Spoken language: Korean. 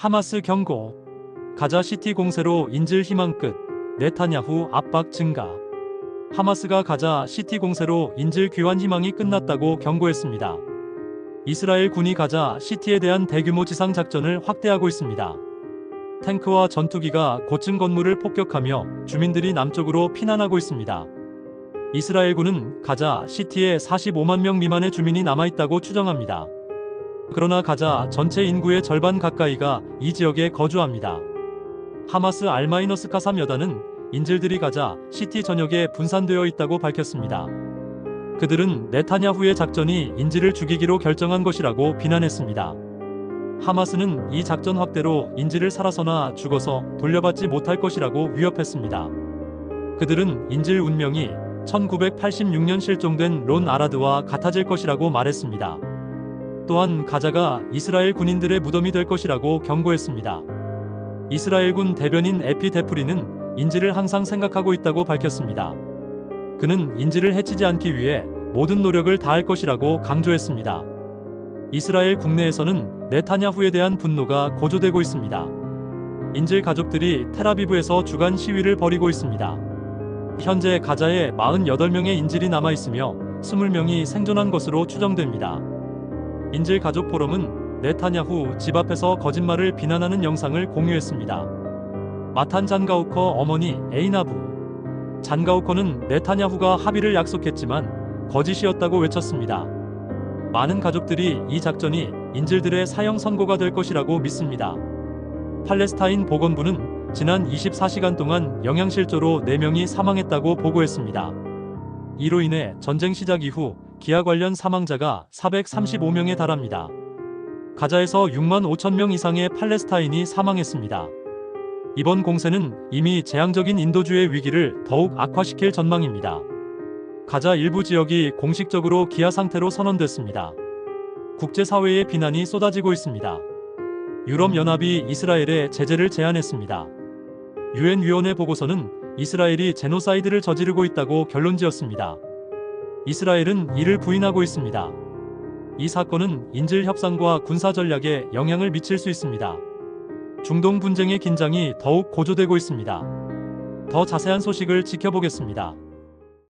하마스 경고. 가자 시티 공세로 인질 희망 끝. 네타냐후 압박 증가. 하마스가 가자 시티 공세로 인질 귀환 희망이 끝났다고 경고했습니다. 이스라엘 군이 가자 시티에 대한 대규모 지상 작전을 확대하고 있습니다. 탱크와 전투기가 고층 건물을 폭격하며 주민들이 남쪽으로 피난하고 있습니다. 이스라엘 군은 가자 시티에 45만 명 미만의 주민이 남아있다고 추정합니다. 그러나 가자 전체 인구의 절반 가까이가 이 지역에 거주합니다. 하마스 알마이너스카삼 여단은 인질들이 가자 시티 전역에 분산되어 있다고 밝혔습니다. 그들은 네타냐후의 작전이 인질을 죽이기로 결정한 것이라고 비난했습니다. 하마스는 이 작전 확대로 인질을 살아서나 죽어서 돌려받지 못할 것이라고 위협했습니다. 그들은 인질 운명이 1986년 실종된 론 아라드와 같아질 것이라고 말했습니다. 또한 가자가 이스라엘 군인들의 무덤이 될 것이라고 경고했습니다. 이스라엘군 대변인 에피 데프리는 인질을 항상 생각하고 있다고 밝혔습니다. 그는 인질을 해치지 않기 위해 모든 노력을 다할 것이라고 강조했습니다. 이스라엘 국내에서는 네타냐후에 대한 분노가 고조되고 있습니다. 인질 가족들이 테라비브에서 주간 시위를 벌이고 있습니다. 현재 가자에 48명의 인질이 남아 있으며 20명이 생존한 것으로 추정됩니다. 인질 가족 포럼은 네타냐후 집 앞에서 거짓말을 비난하는 영상을 공유했습니다. 마탄 잔가우커 어머니 에이나부 잔가우커는 네타냐후가 합의를 약속했지만 거짓이었다고 외쳤습니다. 많은 가족들이 이 작전이 인질들의 사형 선고가 될 것이라고 믿습니다. 팔레스타인 보건부는 지난 24시간 동안 영양실조로 4명이 사망했다고 보고했습니다. 이로 인해 전쟁 시작 이후 기아 관련 사망자가 435명에 달합니다. 가자에서 6만 5천 명 이상의 팔레스타인이 사망했습니다. 이번 공세는 이미 재앙적인 인도주의 위기를 더욱 악화시킬 전망입니다. 가자 일부 지역이 공식적으로 기아 상태로 선언됐습니다. 국제사회의 비난이 쏟아지고 있습니다. 유럽연합이 이스라엘에 제재를 제안했습니다. 유엔 위원회 보고서는 이스라엘이 제노사이드를 저지르고 있다고 결론 지었습니다. 이스라엘은 이를 부인하고 있습니다. 이 사건은 인질 협상과 군사 전략에 영향을 미칠 수 있습니다. 중동 분쟁의 긴장이 더욱 고조되고 있습니다. 더 자세한 소식을 지켜보겠습니다.